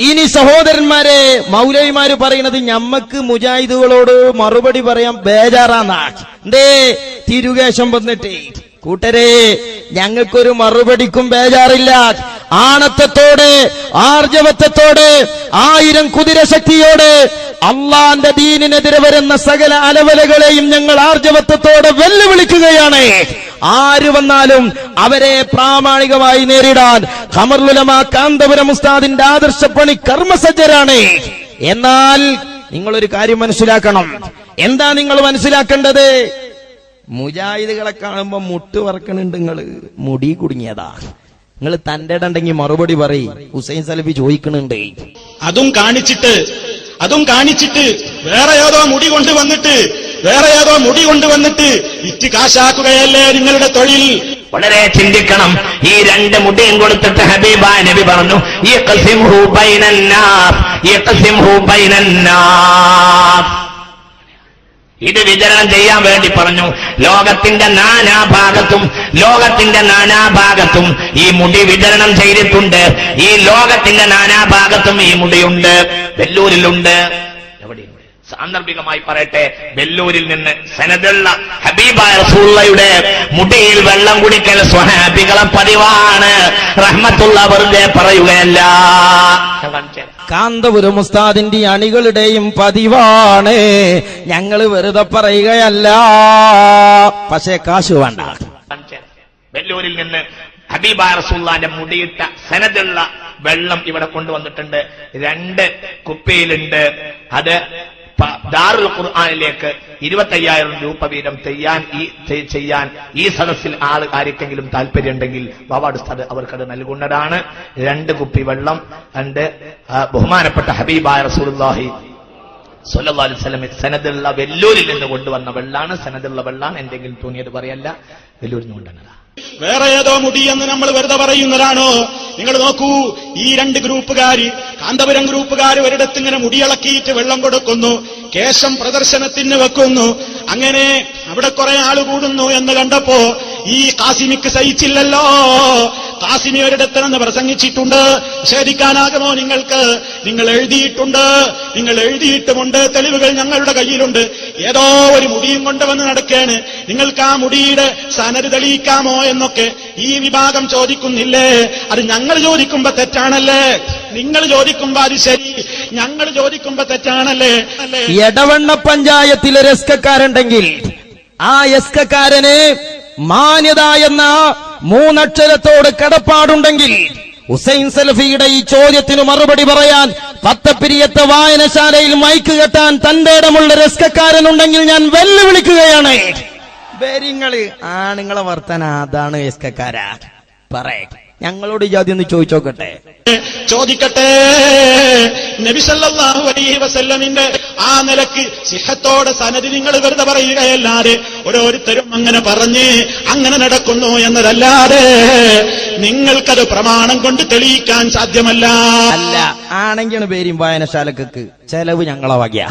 ഇനി സഹോദരന്മാരെ മൗലവിമാര് പറയുന്നത് ഞമ്മക്ക് മുജാഹിദുകളോട് മറുപടി പറയാൻ ബേജാറാന്നാണ് എന്തേ? തിരുകേശം വന്നിട്ട്. കൂട്ടരെ ഞങ്ങൾക്കൊരു മറുപടിക്കും ബേജാറില്ല. ആണത്തത്തോടെ ആർജവത്വത്തോടെ ആയിരം കുതിരശക്തിയോടെ അള്ളാന്റെ ദീനിനെതിരെ വരുന്ന സകല അലവലകളെയും ഞങ്ങൾ ആർജവത്വത്തോടെ വെല്ലുവിളിക്കുകയാണ്. ആര് വന്നാലും അവരെ പ്രാമാണികമായി നേരിടാൻ ഖമർലുലമാ കാന്തപുരം ഉസ്താദിന്റെ ആദർശപ്പണി കർമ്മസജ്ജരാണ്. എന്നാൽ നിങ്ങളൊരു കാര്യം മനസ്സിലാക്കണം. എന്താ നിങ്ങൾ മനസ്സിലാക്കേണ്ടത്? മുജാഹിദുകളെ കാണുമ്പോ മുട്ട് വറക്കണുണ്ട് നിങ്ങൾ. മുടി കുടുങ്ങിയതാ. നിങ്ങൾ തന്റെ ഉണ്ടെങ്കിൽ മറുപടി പറയും. ഹുസൈൻ സലഫി ചോദിക്കണുണ്ട്. അതും കാണിച്ചിട്ട് അതും കാണിച്ചിട്ട് വേറെ ഏതോ മുടി കൊണ്ടുവന്നിട്ട് വേറെ ഏതോ മുടി കൊണ്ടുവന്നിട്ട് വിറ്റ് കാശാക്കുകയല്ലേ നിങ്ങളുടെ തൊഴിൽ? വളരെ ചിന്തിക്കണം. ഈ രണ്ട് മുടിയും കൊടുത്തിട്ട് ഹബീബ നബി പറഞ്ഞു ഈ കസിം ഈ ഇത് വിതരണം ചെയ്യാൻ വേണ്ടി പറഞ്ഞു. ലോകത്തിന്റെ നാനാഭാഗത്തും ലോകത്തിന്റെ നാനാഭാഗത്തും ഈ മുടി വിതരണം ചെയ്തിട്ടുണ്ട്. ഈ ലോകത്തിന്റെ നാനാഭാഗത്തും ഈ മുടിയുണ്ട്. വെല്ലൂരിലുണ്ട് എവിടെയുണ്ട് സാന്ദർഭികമായി പറയട്ടെ. വെല്ലൂരിൽ നിന്ന് സനദുള്ള ഹബീബായ റസൂള്ളയുടെ മുടിയിൽ വെള്ളം കുടിക്കൽ സ്വഹാബികളെ പതിവാണ്. റഹ്മത്തുള്ള വെറുതെ പറയുകയല്ല. കാന്തപുരം ഉസ്താദിന്റെ അണികളുടെയും പതിവാണ്. ഞങ്ങൾ വെറുതെ പറയുകയല്ല. പക്ഷേ കാശു വേണ്ട. വെല്ലൂരിൽ നിന്ന് ഹബീബ റസൂള്ളാന്റെ മുടിയിട്ട സനതുള്ള വെള്ളം ഇവിടെ കൊണ്ടുവന്നിട്ടുണ്ട്. രണ്ട് കുപ്പിയിലുണ്ട്. അത് ദാറുൽ ഖുർആാനിലേക്ക് ഇരുപത്തയ്യായിരം രൂപ വീതം ചെയ്യാൻ ഈ ചെയ്യാൻ ഈ സദസ്സിൽ ആൾ ആർക്കെങ്കിലും താല്പര്യമുണ്ടെങ്കിൽ വാവാട് സ്ഥലം അവർക്കത് നൽകുന്നതാണ്. രണ്ട് കുപ്പി വെള്ളം രണ്ട് ബഹുമാനപ്പെട്ട ഹബീബായ റസൂലുള്ളാഹി സല്ലല്ലാഹു അലൈഹി വസല്ലം സനദുള്ള വെല്ലൂരിൽ നിന്ന് കൊണ്ടുവന്ന വെള്ളാണ്. സനദുള്ള വെള്ളാണ്. എന്തെങ്കിലും തോന്നിയത് പറയല്ല. വെല്ലൂരിൽ നിന്ന് കൊണ്ടുവന്നതാ. വേറെ ഏതോ മുടിയെന്ന് നമ്മൾ വെറുതെ പറയുന്നതാണോ? നിങ്ങൾ നോക്കൂ ഈ രണ്ട് ഗ്രൂപ്പുകാര് കാന്തപുരം ഗ്രൂപ്പുകാർ ഒരിടത്ത് ഇങ്ങനെ മുടിയിളക്കിയിട്ട് വെള്ളം കൊടുക്കുന്നു കേശം പ്രദർശനത്തിന് വെക്കുന്നു. അങ്ങനെ അവിടെ കുറെ ആൾ കൂടുന്നു എന്ന് കണ്ടപ്പോ ഈ കാസിമിക്ക് സഹിച്ചില്ലല്ലോ. കാസിമി ഒരിടത്തനെന്ന് പ്രസംഗിച്ചിട്ടുണ്ട്. നിഷേധിക്കാനാകുമോ നിങ്ങൾക്ക്? നിങ്ങൾ എഴുതിയിട്ടുണ്ട്. നിങ്ങൾ എഴുതിയിട്ടുമുണ്ട്. തെളിവുകൾ ഞങ്ങളുടെ കയ്യിലുണ്ട്. ഏതോ ഒരു മുടിയും കൊണ്ടുവന്ന് നടക്കേണ്. നിങ്ങൾക്ക് ആ മുടിയുടെ സനര് തെളിയിക്കാമോ എന്നൊക്കെ ഈ വിഭാഗം ചോദിക്കുന്നില്ലേ? അത് ഞങ്ങൾ ചോദിക്കുമ്പോ തെറ്റാണല്ലേ? നിങ്ങൾ ചോദിക്കുമ്പോ അത് ശരി. ഞങ്ങൾ ചോദിക്കുമ്പോ തെറ്റാണല്ലേ? എടവണ്ണ പഞ്ചായത്തിൽ ഒരു എസ്കക്കാരുണ്ടെങ്കിൽ ആ എസ്കക്കാരന് മാന്യത എന്ന മൂന്നക്ഷരത്തോട് കടപ്പാടുണ്ടെങ്കിൽ ഹുസൈൻ സലഫിയുടെ ഈ ചോദ്യത്തിന് മറുപടി പറയാൻ പത്തപ്പിരിയത്തെ വായനശാലയിൽ മൈക്ക് കെട്ടാൻ തന്റെ ഇടമുള്ള രസ്കക്കാരനുണ്ടെങ്കിൽ ഞാൻ വെല്ലുവിളിക്കുകയാണ്. ആണുങ്ങളെ വർത്തന അതാണ് രസ്കക്കാരാ. പറയേ. ഞങ്ങളോട് ജാതി ഒന്ന് ചോദിച്ചോക്കട്ടെ. ചോദിക്കട്ടെ. നബിസല്ലാഹു അലൈഹി വസല്ലമിന്റെ ആ നിലയ്ക്ക് സിഹത്തോടെ സനതി നിങ്ങൾ വെറുതെ പറയുകയല്ലാതെ ഓരോരുത്തരും അങ്ങനെ പറഞ്ഞ് അങ്ങനെ നടക്കുന്നു എന്നതല്ലാതെ നിങ്ങൾക്കത് പ്രമാണം കൊണ്ട് തെളിയിക്കാൻ സാധ്യമല്ല. അല്ല ആണെങ്കിയാണ് പേരും വായനശാലക്ക് ചെലവ് ഞങ്ങളെ വകയാ.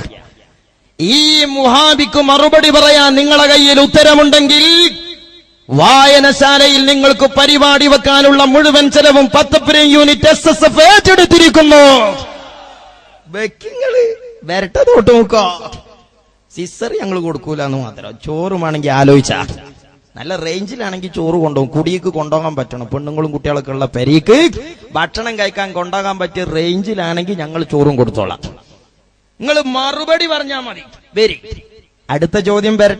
ഈ മുഹാബിക്ക് മറുപടി പറയാൻ നിങ്ങളെ കയ്യിൽ ഉത്തരമുണ്ടെങ്കിൽ വായനശാലയിൽ നിങ്ങൾക്ക് പരിപാടി വെക്കാനുള്ള മുഴുവൻ ചെലവും Pathappuram unit S S F ഏറ്റെടുത്തിരിക്കുന്നു. വെക്കിങ്ങൾ നോക്കോ. സിസർ ഞങ്ങൾ കൊടുക്കൂല എന്ന് മാത്രം. ചോറുമാണെങ്കിൽ ആലോചിച്ച. നല്ല റേഞ്ചിലാണെങ്കിൽ ചോറ് കൊണ്ടുപോകും കുടിയേക്ക് കൊണ്ടുപോകാൻ പറ്റണം. പെണ്ണുങ്ങളും കുട്ടികളൊക്കെ ഉള്ള പെരീക്ക് ഭക്ഷണം കഴിക്കാൻ കൊണ്ടാകാൻ പറ്റിയ റേഞ്ചിലാണെങ്കിൽ ഞങ്ങൾ ചോറും കൊടുത്തോളാം. നിങ്ങൾ മറുപടി പറഞ്ഞാൽ മതി. വരി. അടുത്ത ചോദ്യം വരട്ടെ.